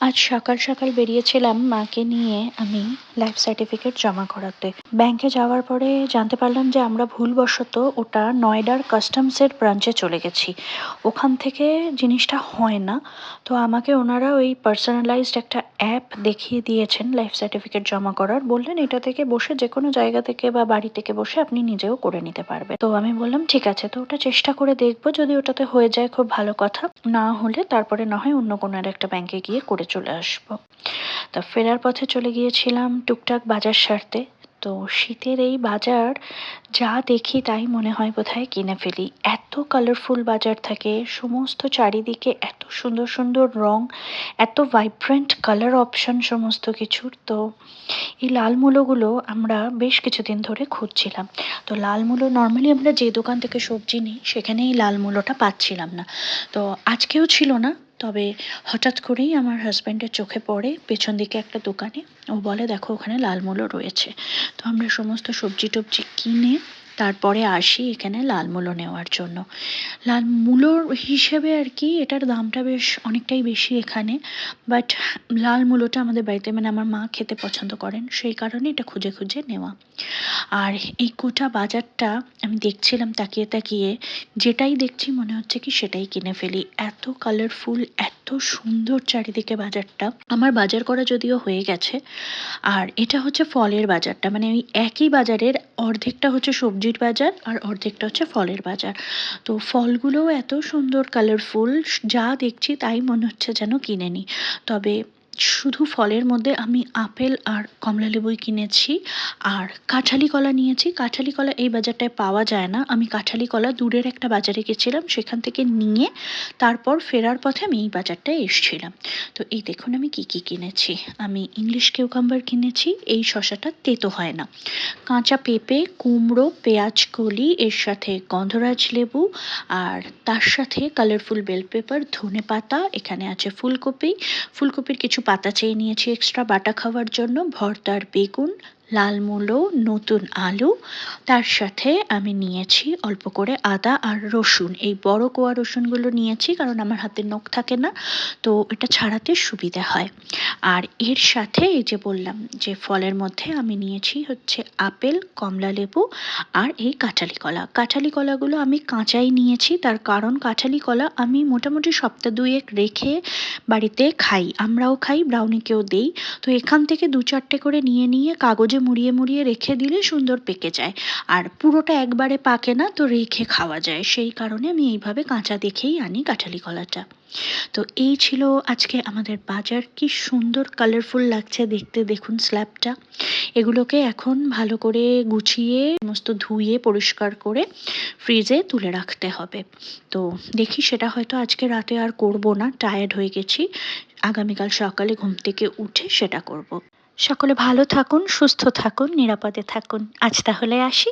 আজ সকাল সকাল বেরিয়েছিলাম মাকে নিয়ে আমি লাইফ সার্টিফিকেট জমা করাতে। ব্যাংকে যাওয়ার পরে জানতে পারলাম যে আমরা ভুলবশত ওটা নয়ডার কাস্টমসের ব্রাঞ্চে চলে গেছি। ওখান থেকে জিনিসটা হয় না। তো আমাকে ওনারা ওই পার্সোনালাইজড একটা অ্যাপ দেখিয়ে দিয়েছেন লাইফ সার্টিফিকেট জমা করার। বললেন এটা থেকে বসে যে কোনো জায়গা থেকে বা বাড়ি থেকে বসে আপনি নিজেও করে নিতে পারবেন। তো আমি বললাম, ঠিক আছে, তো ওটা চেষ্টা করে দেখব যদি ওটাতে হয়ে যায় খুব ভালো কথা। না হলে তারপরে না হয় অন্য কোনো আর একটা ব্যাংকে গিয়ে করে চলে আসব। তা ফেরার পথে চলে গিয়েছিলাম টুকটাক বাজার সারতে। তো শীতের এই বাজার যা দেখি তাই মনে হয় বোধহয় কিনে ফেলি। এত কালারফুল বাজার থাকে, সমস্ত চারিদিকে এত সুন্দর সুন্দর রং এত ভাইব্রেন্ট কালার অপশন সমস্ত কিছুর, তো এই লাল মূলোগুলো আমরা বেশ কিছুদিন ধরে খুঁজছিলাম। তো লাল মূলো নর্মালি আমরা যে দোকান থেকে সবজি নিই সেখানে এই লাল মূলোটা পাচ্ছিলাম না। তো আজকেও ছিল না, তবে হঠাৎ করেই আমার হাজব্যান্ডের চোখে পড়ে পেছন দিকে একটা দোকানে। ও বলে, দেখো, ওখানে লাল মূলো রয়েছে। তো আমরা সমস্ত সবজি টবজি কিনে তারপরে আসি এখানে লাল মূলো নেওয়ার জন্য। লাল মূলোর হিসেবে আর কি এটার দামটা বেশ অনেকটাই বেশি এখানে। বাট লাল মূলোটা আমাদের বাড়িতে মানে আমার মা খেতে পছন্দ করেন, সেই কারণে এটা খুঁজে খুঁজে নেওয়া। আর এই গোটা বাজারটা আমি দেখছিলাম তাকিয়ে তাকিয়ে, যেটাই দেখছি মনে হচ্ছে কি সেটাই কিনে ফেলি। এত কালারফুল এত সুন্দর চারিদিকে বাজারটা। আমার বাজার করা যদিও হয়ে গেছে, আর এটা হচ্ছে ফলের বাজারটা। মানে ওই একই বাজারের অর্ধেকটা হচ্ছে সবজির বাজার আর অর্ধেকটা হচ্ছে ফলের বাজার। তো ফলগুলোও এত সুন্দর কালারফুল যা দেখছি তাই মনে হচ্ছে যেন কিনে নিই তবে শুধু ফলের মধ্যে আমি আপেল আর কমলা লেবুই কিনেছি। আর কাঁঠালি কলা নিয়েছি। কাঁঠালি কলা এই বাজারটায় পাওয়া যায় না। আমি কাঁঠালি কলা দূরের একটা বাজারে গেছিলাম, সেখান থেকে নিয়ে তারপর ফেরার পথে আমি এই বাজারটায় এসছিলাম। তো এই দেখুন আমি কি কি কিনেছি। আমি ইংলিশ কিউকাম্বার কিনেছি, এই শশাটা তেতো হয় না। কাঁচা পেঁপে, কুমড়ো, পেঁয়াজ কলি, এর সাথে গন্ধরাজ লেবু, আর তার সাথে কালারফুল বেল পেপার ধনে পাতা এখানে আছে ফুলকপি। ফুলকপির কিছু পাতা চেয়ে নিয়েছি এক্সট্রা বাটা খাওয়ার জন্য ভর্তার বেগুন লাল মূলো, নতুন আলু। তার সাথে আমি নিয়েছি অল্প করে আদা আর রসুন। এই বড় কোয়া রসুনগুলো নিয়েছি কারণ আমার হাতে নখ থাকে না, তো এটা ছাড়াতে সুবিধা হয়। আর এর সাথে এই যে বললাম যে ফলের মধ্যে আমি নিয়েছি হচ্ছে আপেল, কমলা লেবু আর এই কাঁঠালি কলা। কাঁঠালি কলাগুলো আমি কাঁচাই নিয়েছি, তার কারণ কাঁঠালি কলা আমি মোটামুটি সপ্তাহ দুয়েক রেখে বাড়িতে খাই। আমরাও খাই ব্রাউনিকেও দেই। তো এখান থেকে দু চারটে করে নিয়ে নিয়ে কাগজে মুড়িয়ে মুড়িয়ে রেখে দিলে সুন্দর পেকে যায়। আর পুরোটা একবারে পাকে না তো রেখে খাওয়া যায়। সেই কারণে আমি এইভাবে কাঁচা দেখেই আনি কাঁঠালি কলাটা। তো এই ছিল আজকে আমাদের বাজার। কি সুন্দর কালারফুল লাগছে দেখতে। দেখুন স্ল্যাবটা এগুলোকে এখন ভালো করে গুছিয়ে, সমস্ত ধুয়ে, পরিষ্কার করে ফ্রিজে তুলে রাখতে হবে। তো দেখি সেটা হয়তো আজকে রাতে আর করব না। টায়ার্ড হয়ে গেছি। আগামীকাল সকালে ঘুম থেকে উঠে সেটা করব। সকলে ভালো থাকুন সুস্থ থাকুন নিরাপদে থাকুন। আজ তাহলে আসি।